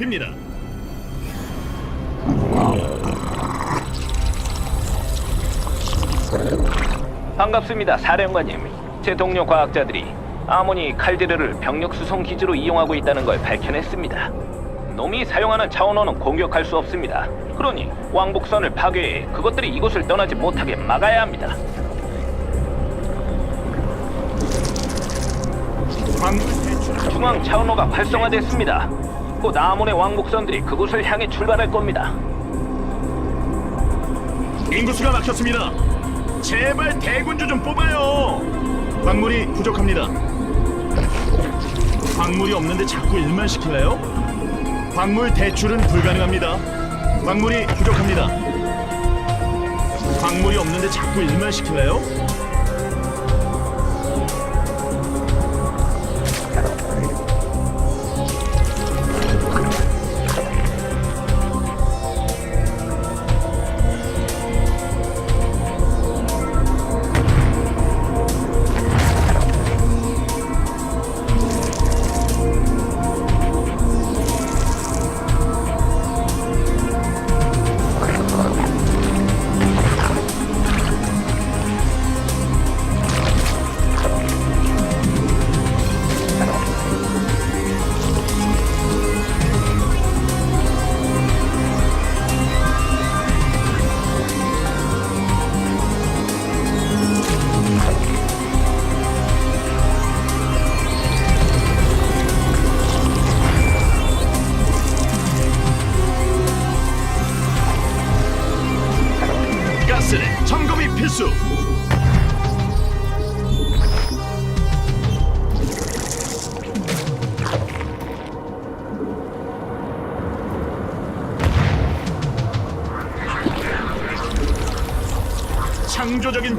잡힙니다. 반갑습니다, 사령관님. 제 동료 과학자들이 아모니 칼데르를 병력 수송 기지로 이용하고 있다는 걸 밝혀냈습니다. 놈이 사용하는 차원호는 공격할 수 없습니다. 그러니 왕복선을 파괴해 그것들이 이곳을 떠나지 못하게 막아야 합니다. 중앙 차원호가 활성화됐습니다. 곧 아몬의 왕복선들이 그곳을 향해 출발할 겁니다. 인구수가 막혔습니다. 제발 대군주 좀 뽑아요. 광물이 부족합니다. 광물이 없는데 자꾸 일만 시킬래요? 광물 대출은 불가능합니다. 광물이 부족합니다. 광물이 없는데 자꾸 일만 시킬래요?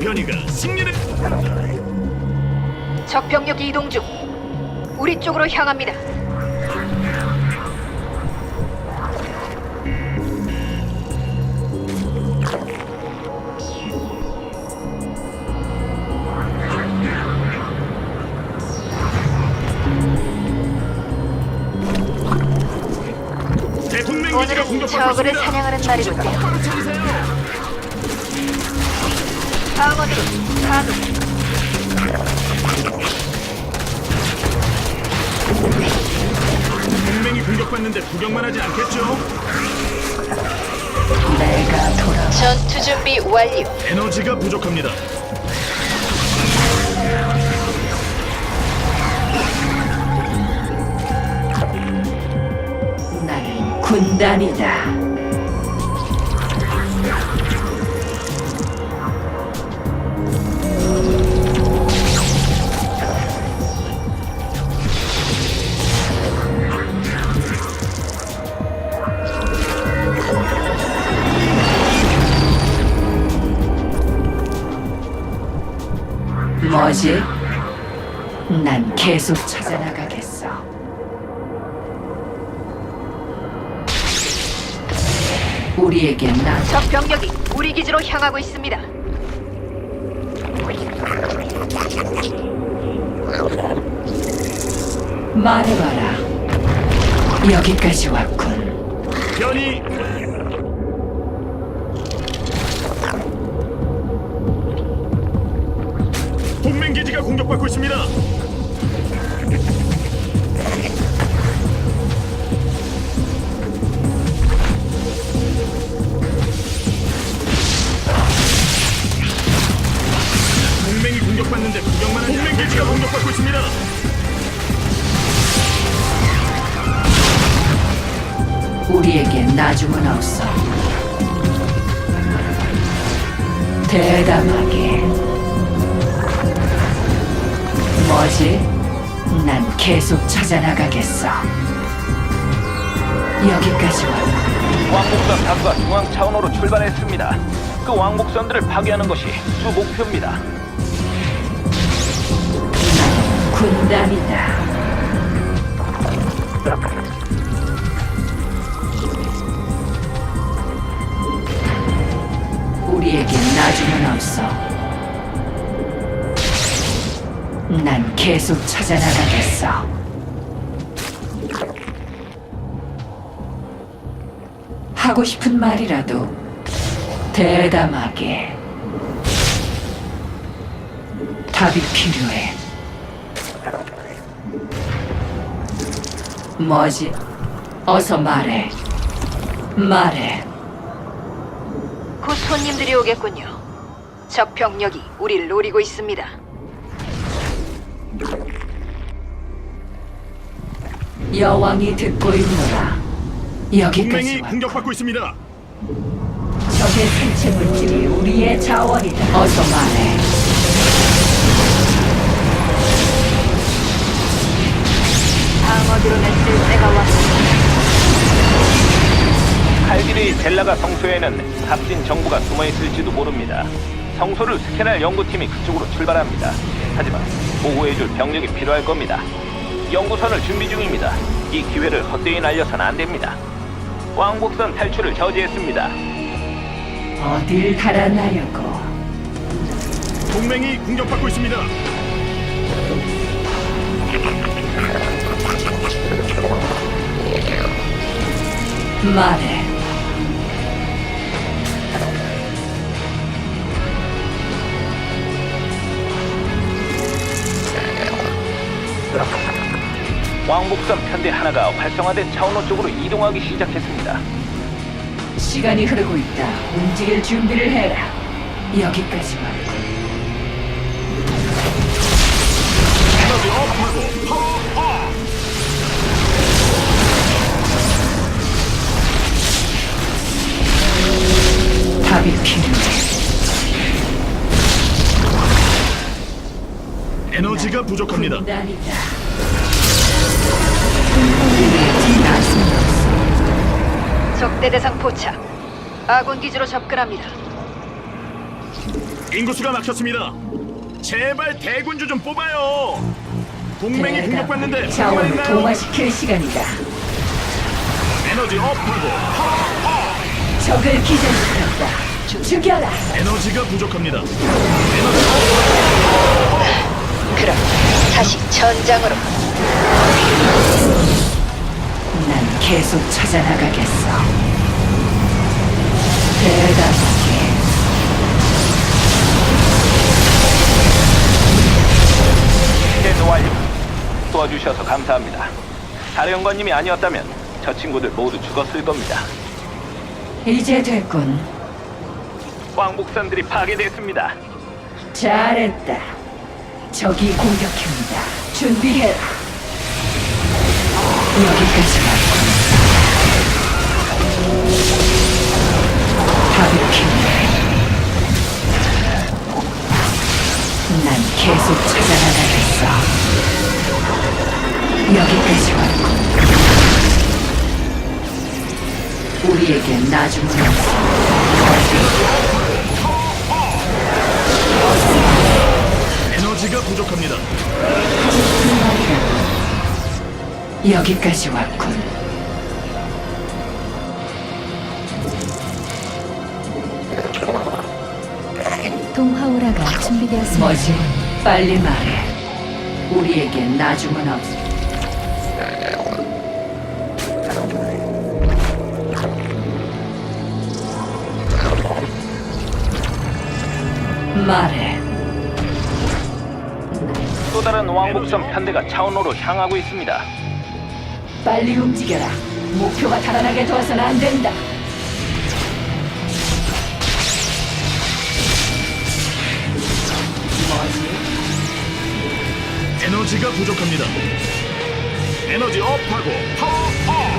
변이가 승리를 적 병력이 이동 중. 우리 쪽으로 향합니다. 기지가 오늘은 공격받고 적을 있습니다. 사냥하는 날이군요. 차리세요. 방어드로 가동. 동맹이 공격받는데 구경만 하지 않겠죠? 전투 준비 완료. 에너지가 부족합니다. 나는 군단이다. 뭐지? 난 계속 찾아나가겠어. 우리에겐 나적 병력이 우리 기지로 향하고 있습니다. 말해봐라. 여기까지 왔군. 변이 기지가 공격받고 있습니다. 동맹이 공격받는데 구경만 하지 동맹 기지가 공격받고 있습니다. 우리에겐 나중은 없어. 대담하게. 뭐지? 난 계속 찾아나가겠어. 여기까지 왔군. 왕복선 다수가 중앙 차원호로 출발했습니다. 그 왕복선들을 파괴하는 것이 주 목표입니다. 군단이다. 우리에겐 나중은 없어. 난 계속 찾아나가겠어. 하고 싶은 말이라도 대담하게. 답이 필요해. 뭐지? 어서 말해. 말해. 곧 손님들이 오겠군요. 적 병력이 우리를 노리고 있습니다. 여왕이 듣고 있노라. 여기까지 동맹이 와. 공격받고 있습니다. 적의 생체 물질이 우리의 자원이다. 어서 말해. 방어드로 냈을 때가 왔습니다. 칼길이 젤라가 성소에는 값진 정보가 숨어 있을지도 모릅니다. 성소를 스캔할 연구팀이 그쪽으로 출발합니다. 하지만 보호해줄 병력이 필요할 겁니다. 연구선을 준비 중입니다. 이 기회를 헛되이 날려선 안 됩니다. 왕복선 탈출을 저지했습니다. 어딜 달아나려고. 동맹이 공격받고 있습니다. 말해. 왕복선 편대 하나가 활성화된 차원호 쪽으로 이동하기 시작했습니다. 시간이 흐르고 있다. 움직일 준비를 해라. 여기까지 왔고. 에너지 업하고 파워 업! 답이 필요해. 에너지가 부족합니다. 분단이다. 적대 대상 포착. 아군 기지로 접근합니다. 인구수가 막혔습니다. 제발 대군주 좀 뽑아요. 동맹이 공격받는데 자원을? 동화시킬 시간이다. 에너지 업하고 파워 업! 적을 기절시켰다. 죽여라. 에너지가 부족합니다. 그럼 다시 전장으로. 난 계속 찾아나가겠어. 대담하게. 스캔 완료. 도와주셔서 감사합니다. 사령관님이 아니었다면 저 친구들 모두 죽었을 겁니다. 이제 됐군. 왕복선들이 파괴됐습니다. 잘했다. 적이 공격합니다. 준비해라. 여기까지 왔군. 필요해. 난 계속 찾아나가겠어. 여기까지 왔군. 우리에게 나중은 없어. 에너지가 부족합니다. 여기까지 왔군. 동화오라가 준비되었습니다. 뭐지? 빨리 말해. 우리에게 나중은 없어. 말해. 또 다른 왕복선 편대가 차원호로 향하고 있습니다. 빨리 움직여라. 목표가 달아나게 둬서는 안 된다. 에너지가 부족합니다. 에너지 업하고 파워 업!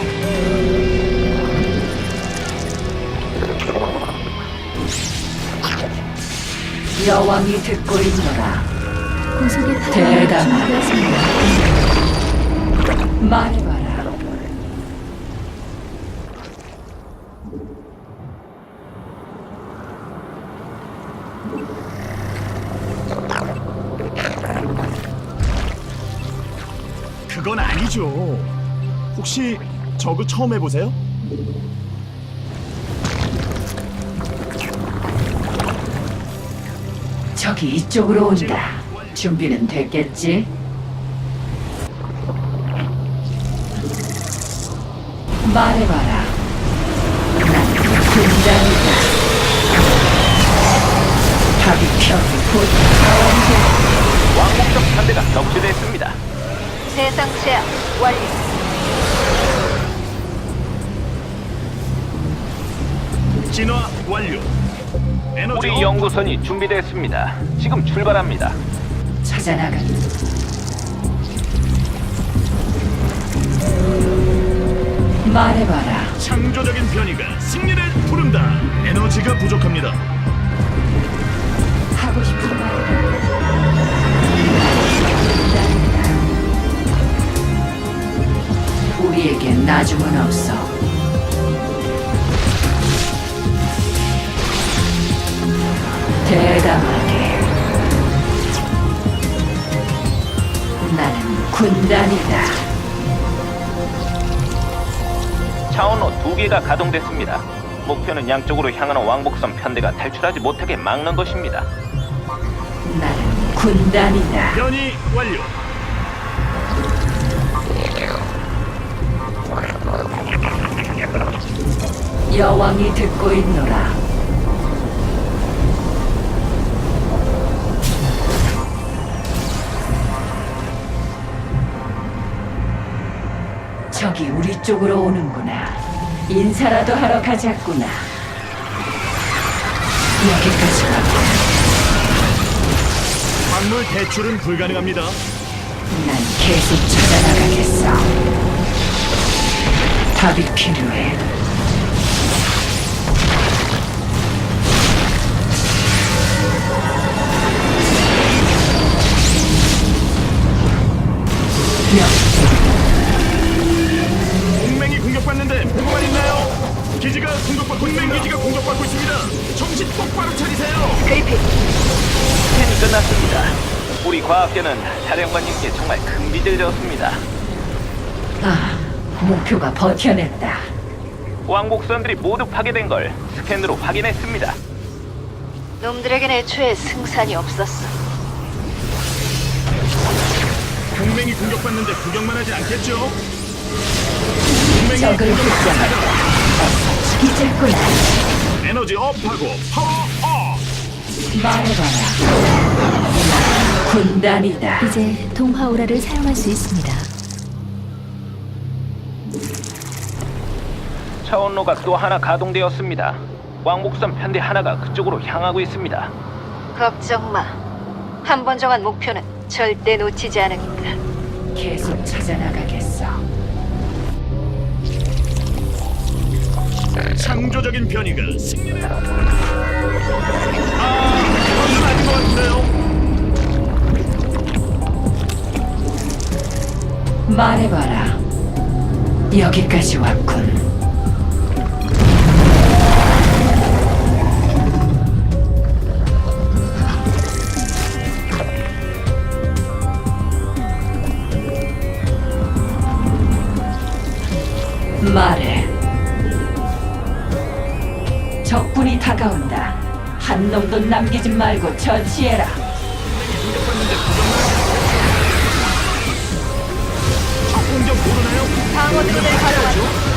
여왕이 듣고 있노라. 구속의. 준비되었습니다. 말해봐 아니죠. 혹시 저그 처음 해보세요? 저기 이쪽으로 온다. 준비는 됐겠지? 말해봐라. 난 군단이다. 답이 편이 곧 나오는데 왕복선 편대가 격추됐습니다. 세상 제압 완료. 진화 완료. 에너지 우리 업. 연구선이 준비됐습니다. 지금 출발합니다. 찾아나간 말해봐라. 창조적인 변이가 승리를 부른다. 에너지가 부족합니다. 우리에겐 나중은 없어. 대담하게. 나는 군단이다. 차원로 두 개가 가동됐습니다. 목표는 양쪽으로 향하는 왕복선 편대가 탈출하지 못하게 막는 것입니다. 나는 군단이다. 변이 완료. 여왕이 듣고 있노라. 저기 우리 쪽으로 오는구나. 인사라도 하러 가자꾸나. 여기까지 왔고 광물 대출은 불가능합니다. 난 계속 찾아나가겠어. 답이 필요해. 동맹이 공격받는데 보고만 있나요? 기지가 공격받 동맹 기지가 공격받고 있습니다. 정신 똑바로 차리세요. 그리핀 스캔이 끝났습니다. 우리 과학계는 사령관님께 정말 큰 빚을 졌습니다. 아, 목표가 버텨냈다. 왕복선들이 모두 파괴된 걸 스캔으로 확인했습니다. 놈들에겐 애초에 승산이 없었어. 동맹이 공격받는데 구경만 하지 않겠죠? 동맹이 적을 공격받습니다. 붙잡아. 죽이자꾸나. 에너지 업하고 파워 업. 말해봐라. 난 군단이다. 이제 동화 오라를 사용할 수 있습니다. 차원로가 또 하나 가동되었습니다. 왕복선 편대 하나가 그쪽으로 향하고 있습니다. 걱정 마. 한 번 정한 목표는 절대 놓치지 않으니까. 계속 찾아나가겠어. 창조적인 변이가 승리를. 아, 아닌 것 같은데요. 말해봐라. 여기까지 왔군. 말해. 적군이 다가온다. 한 놈도 남기지 말고 처치해라. 적 공격 모르나요? 방어 드론을 가동한다.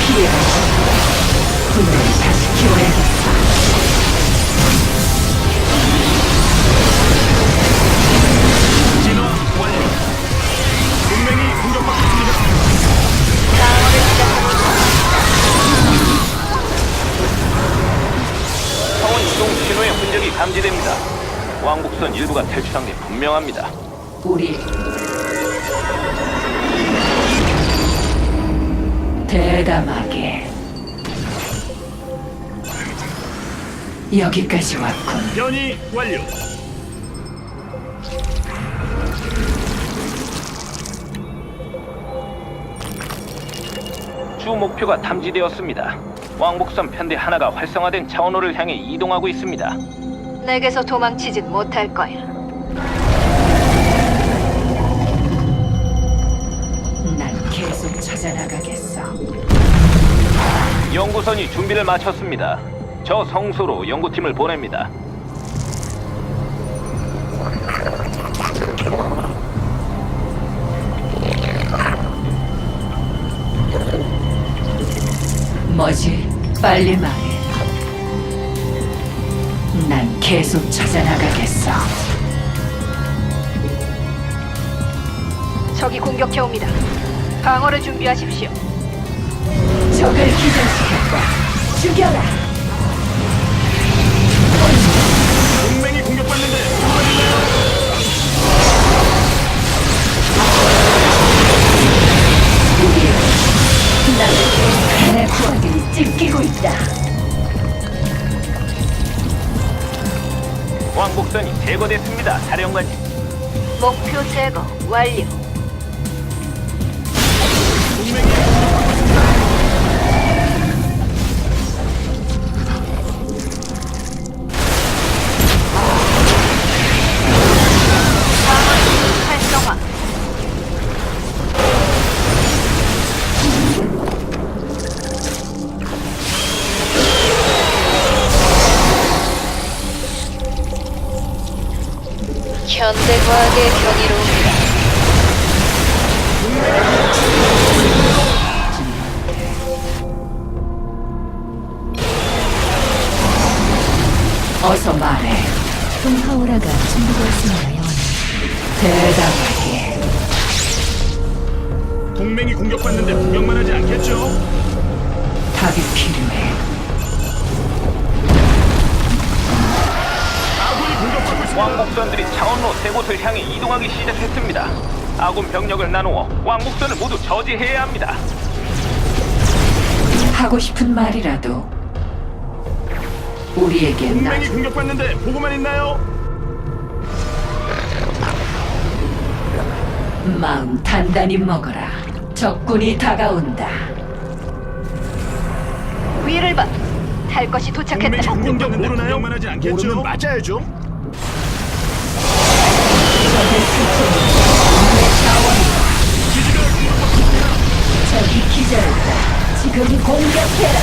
피해가지. 분명히 다시 키워야겠어. 흔적이 감지됩니다. 왕복선 일부가 탈출한 게 분명합니다. 우리 대담하게 여기까지 왔군. 변이 완료. 주 목표가 탐지되었습니다. 왕복선 편대 하나가 활성화된 차원호를 향해 이동하고 있습니다. 내게서 도망치진 못할 거야. 난 계속 찾아나가겠어. 연구선이 준비를 마쳤습니다. 저 성소로 연구팀을 보냅니다. 뭐지? 빨리 말해. 난 계속 찾아나가겠어. 적이 공격해 옵니다. 방어를 준비하십시오. 적을 기절시켰다. 죽여라. 동맹이 공격받는데? 나는 내 부하들이 찢기고 있다. 왕복선이 제거됐습니다, 사령관님. 목표 제거 완료. 동맹이 공격받는데 구경만 하지 않겠죠? 답이 필요해. 아군이 공격받고 있습니다. 왕복선들이 차원로 세 곳을 향해 이동하기 시작했습니다. 아군 병력을 나누어 왕복선을 모두 저지해야 합니다. 하고 싶은 말이라도 우리에게 나 동맹이 공격받는데 보고만 있나요? 마음 단단히 먹어라. 적군이 다가온다. 위를 봐. 탈 것이 도착했다. 공격받는데 구경만 하지 않겠죠? 모르면 맞아야죠. 적이 기절했다. 지금 공격해라.